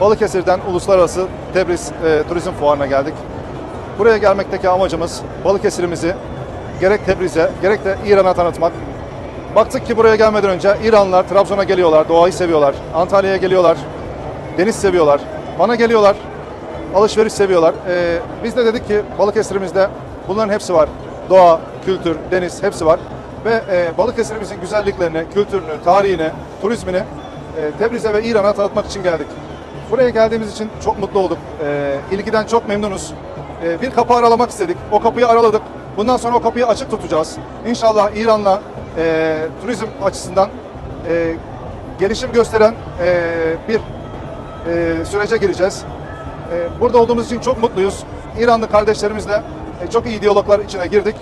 Balıkesir'den Uluslararası Tebriz e, Turizm Fuarı'na geldik. Buraya gelmekteki amacımız Balıkesir'imizi gerek Tebriz'e gerek de İran'a tanıtmak. Baktık ki buraya gelmeden önce İranlılar Trabzon'a geliyorlar, doğayı seviyorlar. Antalya'ya geliyorlar, deniz seviyorlar. Van'a geliyorlar, alışveriş seviyorlar. E, biz de dedik ki Balıkesir'imizde bunların hepsi var. Doğa, kültür, deniz hepsi var. Ve e, Balıkesir'imizin güzelliklerini, kültürünü, tarihini, turizmini e, Tebriz'e ve İran'a tanıtmak için geldik. Buraya geldiğimiz için çok mutlu olduk. E, ilgiden çok memnunuz. E, bir kapı aralamak istedik. O kapıyı araladık. Bundan sonra o kapıyı açık tutacağız. İnşallah İran'la e, turizm açısından e, gelişim gösteren e, bir e, sürece gireceğiz. E, burada olduğumuz için çok mutluyuz. İranlı kardeşlerimizle e, çok iyi diyaloglar içine girdik.